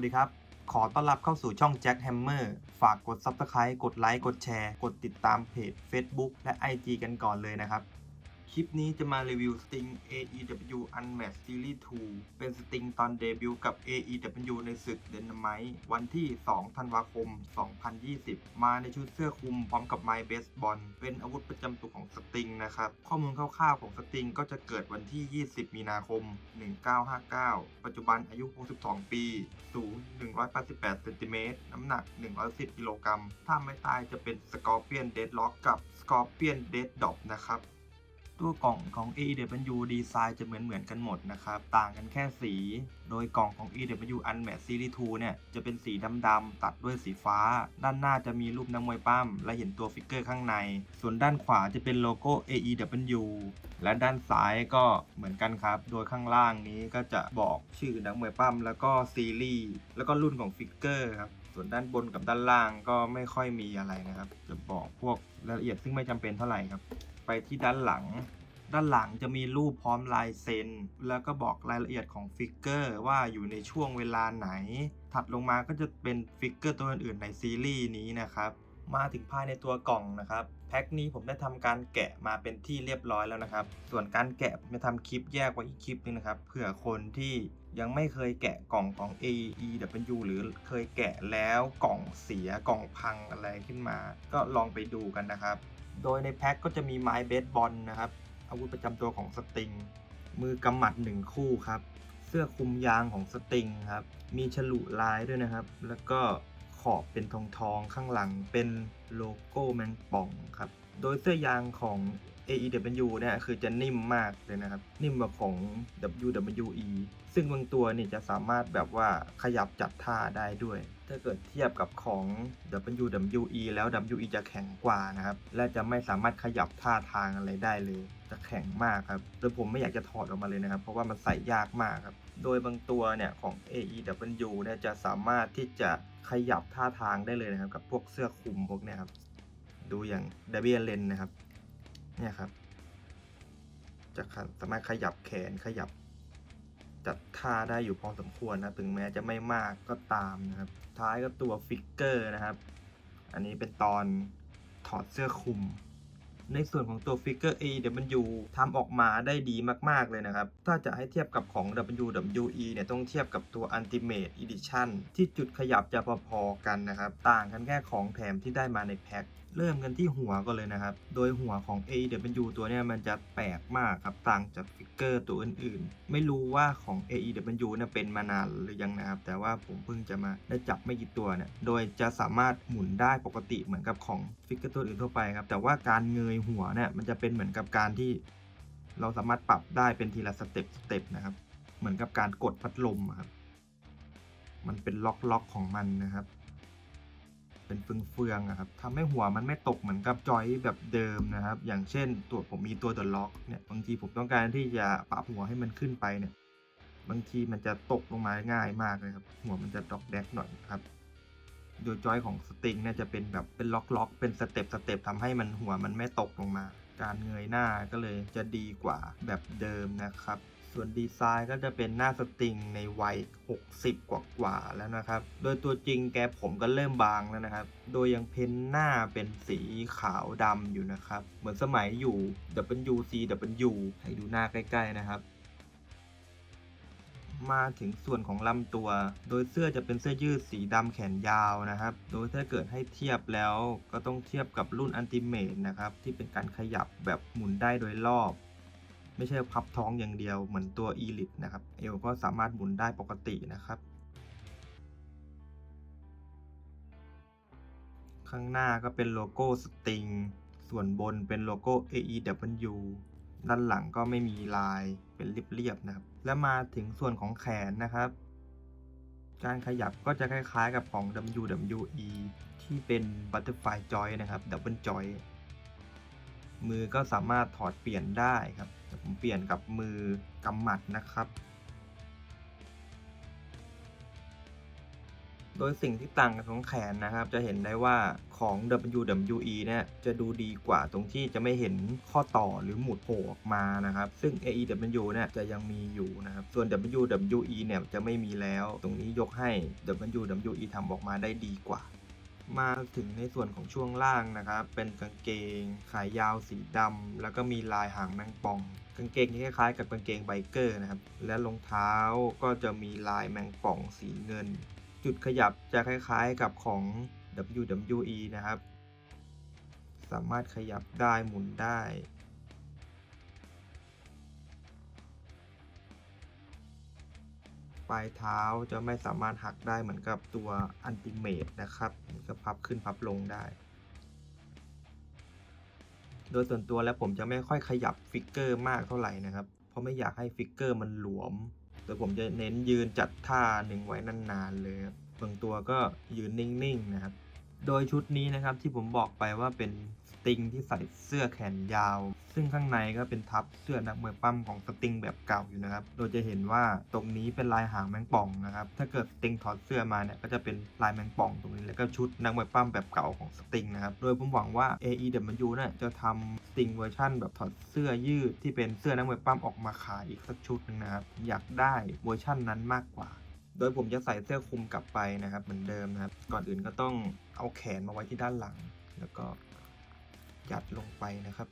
วัสดีครับ ขอต้อนรับเข้าสู่ช่องแจ็คแฮมเมอร์ฝากกด Subscribe กดไลค์ กดแชร์ กดติดตามเพจ Facebook และ IG กันก่อนเลยนะครับ คลิปนี้จะมารีวิวสติง AEW Unmatched Series 2 เป็นสติงตอนเดบิวต์กับ AEW ในศึกเดนไม t วันที่ 2 ธันวาคม 2020 มาในชุดเสื้อคลุมพร้อมกับไม้เบสบอล เป็นอาวุธประจำตัวของสติงนะครับ ข้อมูลคร่าวๆของสติงก็จะเกิดวันที่ 20 มีนาคม 1959 ปัจจุบันอายุ 62 ปี สูง 188 เซนติเมตร น้ำหนัก 110 กิโลกรัม ถ้าไม่ตายจะเป็นสกอร์เปียนเดดล็อกกับสกอร์เปียนเดดดอปนะครับ ตัวกล่องของ AEW ดีไซน์จะเหมือนเหมือนกันหมดนะครับ ต่างกันแค่สี โดยกล่องของ AEW Unmatched Series 2 เนี่ย จะเป็นสีดำๆตัดด้วยสีฟ้า ด้านหน้าจะมีรูปนักมวยปั้ม และเห็นตัวฟิกเกอร์ข้างใน ส่วนด้านขวาจะเป็นโลโก้ AEW และด้านซ้ายก็เหมือนกันครับ โดยข้างล่างนี้ก็จะบอกชื่อนักมวยปั้ม แล้วก็ซีรีส์ แล้วก็รุ่นของฟิกเกอร์ครับส่วนด้านบนกับด้านล่างก็ไม่ค่อยมีอะไรนะครับ จะบอกพวกรายละเอียดซึ่งไม่จำเป็นเท่าไหร่ครับ ไปที่ด้านหลัง ด้านหลังจะมีรูปพร้อมลายเซ็น แล้วก็บอกรายละเอียดของฟิกเกอร์ว่าอยู่ในช่วงเวลาไหน ถัดลงมาก็จะเป็นฟิกเกอร์ตัวอื่นๆในซีรีส์นี้นะครับมาถึงภายในตัวกล่องนะครับ แพ็คนี้ผมได้ทำการแกะมาเป็นที่เรียบร้อยแล้วนะครับ ส่วนการแกะผมจะทำคลิปแยกไว้อีกคลิปนึงนะครับเผื่อคนที่ยังไม่เคยแกะกล่องของ AEW หรือเคยแกะแล้วกล่องเสียกล่องพังอะไรขึ้นมา ก็ลองไปดูกันนะครับ โดยในแพ็คก็จะมีไม้เบสบอลนะครับ อาวุธประจำตัวของสติง มือกำหมัดหนึ่งคู่ครับ เสื้อคลุมยางของสติงครับ มีฉลุลายด้วยนะครับ แล้วก็ขอบเป็นทองทองๆข้างหลังเป็นโลโก้แมงป่องครับ โดยเสื้อยางของ AEW เนี่ยคือจะนิ่มมากเลยนะครับ นิ่มกว่าของ WWE ซึ่งบางตัวนี่จะสามารถแบบว่าขยับจัดท่าได้ด้วย ถ้าเกิดเทียบกับของ WWE แล้ว WWE จะแข็งกว่านะครับ และจะไม่สามารถขยับท่าทางอะไรได้เลย จะแข็งมากครับโดยผมไม่อยากจะถอดออกมาเลยนะครับ เพราะว่ามันใส่ยากมากครับ โดยบางตัวเนี่ยของ AEW เนี่ยจะสามารถที่จะขยับท่าทางได้เลยนะครับ กับพวกเสื้อคลุมพวกเนี้ยครับ ดูอย่างเดเบียเลนนะครับ เนี่ยครับ จะสามารถขยับแขนขยับ จัดท่าได้อยู่พอสมควรนะถึงแม้จะไม่มากก็ตามนะครับ ท้ายก็ตัวฟิกเกอร์นะครับ อันนี้เป็นตอนถอดเสื้อคลุม ในส่วนของตัวฟิกเกอร์ AW ทำออกมาได้ดีมาก ๆ เลยนะครับ ถ้าจะให้เทียบกับของ WWE เนี่ยต้องเทียบกับตัว Ultimate Edition ที่จุดขยับจะพอๆกันนะครับ ต่างกันแค่ของแถมที่ได้มาในแพ็คเริ่มกันที่หัวก็เลยนะครับ โดยหัวของ AEW ตัวเนี้ยมันจะแปลกมากครับต่างจากฟิกเกอร์ตัวอื่นๆ ไม่รู้ว่าของ AEW เนี่ยเป็นมานานหรือยังนะครับ แต่ว่าผมเพิ่งจะมาได้จับไม่กี่ตัวเนี่ย โดยจะสามารถหมุนได้ปกติเหมือนกับของฟิกเกอร์ตัวอื่นทั่วไปครับ แต่ว่าการเงยหัวเนี่ยมันจะเป็นเหมือนกับการที่ เราสามารถปรับได้เป็นทีละสเต็ปสเต็ปนะครับ เหมือนกับการกดพัดลมครับ มันเป็นล็อกล็อกๆของมันนะครับ เป็นเฟืองๆอะครับทำให้หัวมันไม่ตกเหมือนกับจอยแบบเดิมนะครับ อย่างเช่นตัวผมมีตัวเดอะล็อกเนี่ยบางทีผมต้องการที่จะปรับหัวให้มันขึ้นไปเนี่ยบางทีมันจะตกลงมาง่ายมากเลยครับ หัวมันจะดอกแดกหน่อยครับโดยจอยของสตริงเนี่ยจะเป็นแบบเป็นล็อกล็อกๆเป็นสเต็ปสเต็ปทำให้มันหัวมันไม่ตกลงมา การเงยหน้าก็เลยจะดีกว่าแบบเดิมนะครับ ส่วนดีไซน์ก็จะเป็นหน้าสติงในวัย 60 กว่ากว่าแล้วนะครับ โดยตัวจริงแกผมก็เริ่มบางแล้วนะครับ โดยยังเพ้นหน้าเป็นสีขาวดำอยู่นะครับ เหมือนสมัยอยู่ WCW ให้ดูหน้าใกล้ ๆ นะครับมาถึงส่วนของลำตัว โดยเสื้อจะเป็นเสื้อยืดสีดำแขนยาวนะครับ โดยถ้าเกิดให้เทียบแล้วก็ต้องเทียบกับรุ่นอันติเม e นะครับ ที่เป็นการขยับแบบหมุนได้โดยรอบ ไม่ใช่พับท้องอย่างเดียวเหมือนตัว e l i t นะครับ เอวก็สามารถหมุนได้ปกตินะครับ ข้างหน้าก็เป็นโลโก้สติง ส่วนบนเป็นโลโก้ AEW ด้านหลังก็ไม่มีลายเป็นเรียบๆนะครับ และมาถึงส่วนของแขนนะครับ การขยับก็จะคล้ายๆกับของ WWE ที่เป็น Butterfly Joint นะครับ Double Joint มือก็สามารถถอดเปลี่ยนได้ครับ ผมเปลี่ยนกับมือกำหมัดนะครับ โดยสิ่งที่ต่างกันของแขนนะครับ จะเห็นได้ว่าของ WWE เนี่ยจะดูดีกว่าตรงที่จะไม่เห็นข้อต่อหรือหมุดโผล่ออกมานะครับ ซึ่ง AEW เนี่ยจะยังมีอยู่นะครับ ส่วน WWE เนี่ยจะไม่มีแล้ว ตรงนี้ยกให้ WWE ทำออกมาได้ดีกว่ามาถึงในส่วนของช่วงล่างนะครับ เป็นกางเกง ขายาวสีดำ แล้วก็มีลายหางแมงป่องางเกงที่คล้ายๆ กับกางเกงไบเกอร์นะครับ และรองเท้าก็จะมีลายแมงป่องสีเงิน จุดขยับจะคล้ายๆกับของ WWE นะครับ สามารถขยับได้หมุนได้ปลายเท้าจะไม่สามารถหักได้เหมือนกับตัวอันติเมตนะครับ ก็พับขึ้นพับลงได้ โดยส่วนตัวแล้วผมจะไม่ค่อยขยับฟิกเกอร์มากเท่าไหร่นะครับ เพราะไม่อยากให้ฟิกเกอร์มันหลวม โดยผมจะเน้นยืนจัดท่าหนึ่งไว้นานๆเลยบางตัวก็ยืนนิ่งๆนะครับ โดยชุดนี้นะครับที่ผมบอกไปว่าเป็นสติงที่ใส่เสื้อแขนยาว ซึ่งข้างในก็เป็นทับเสื้อนักมวยปั้มของสติงแบบเก่าอยู่นะครับ โดยจะเห็นว่าตรงนี้เป็นลายหางแมงป่องนะครับ ถ้าเกิดสติงถอดเสื้อมาเนี่ยก็จะเป็นลายแมงป่องตรงนี้ แล้วก็ชุดนักมวยปั้มแบบเก่าของสติงนะครับ โดยผมหวังว่า AEW นี่ยจะทำสติงเวอร์ชั่นแบบถอดเสื้อยืดที่เป็นเสื้อนักมวยปั้มออกมาขายอีกสักชุดหนึงนะครับ อยากได้เวอร์ชั่นนั้นมากกว่า โดยผมจะใส่เสื้อคลุมกลับไปนะครับ เหมือนเดิมนะครับ ก่อนอื่นก็ต้องเอาแขนมาไว้ที่ด้านหลัง แล้วก็ยัดลงไปนะครับ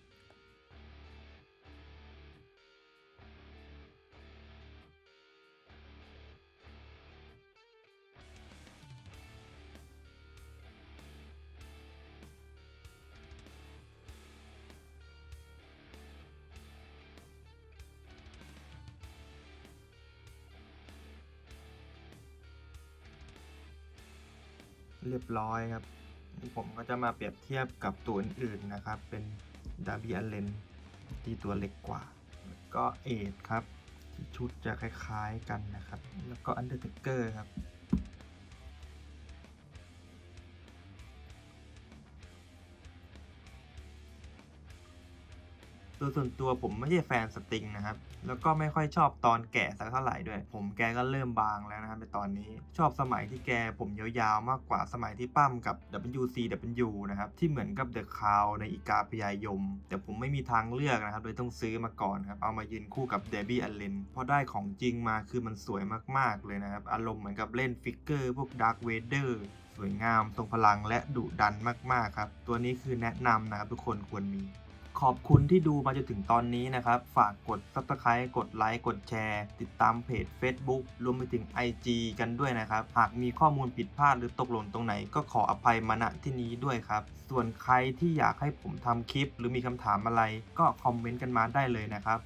เรียบร้อยครับนี่ผมก็จะมาเปรียบเทียบกับตัวอื่นๆนะครับ เป็นดาร์บี้อเลนที่ตัวเล็กกว่า ก็เอดครับที่ชุดจะคล้ายๆกันนะครับ แล้วก็อันเดอร์เทเกอร์ครับ โดยส่วนตัวผมไม่ใช่แฟนสติงนะครับ แล้วก็ไม่ค่อยชอบตอนแก่สักเท่าไหร่ด้วย ผมแกก็เริ่มบางแล้วนะครับในตอนนี้ชอบสมัยที่แกผมยาวๆมากกว่าสมัยที่ปั้มกับ WCW นะครับที่เหมือนกับเดอะคาวในอีกาพยายม แต่ผมไม่มีทางเลือกนะครับโดยต้องซื้อมาก่อนครับเอามายืนคู่กับเดบี้อ l เลนพอได้ของจริงมาคือมันสวยมากๆเลยนะครับอารมณ์เหมือนกับเล่นฟิกเกอร์พวกดาร์ v เวเดอร์สวยงามทรงพลังและดุดันมาก ๆ ครับ ตัวนี้คือแนะนำนะครับทุกคนควรมี ขอบคุณที่ดูมาจนถึงตอนนี้นะครับ ฝากกด Subscribe กดไลค์ กดแชร์ ติดตามเพจ Facebook รวมไปถึง IG กันด้วยนะครับ หากมีข้อมูลผิดพลาดหรือตกหล่นตรงไหน ก็ขออภัยมาณที่นี้ด้วยครับ ส่วนใครที่อยากให้ผมทำคลิป หรือมีคำถามอะไร ก็คอมเมนต์กันมาได้เลยนะครับ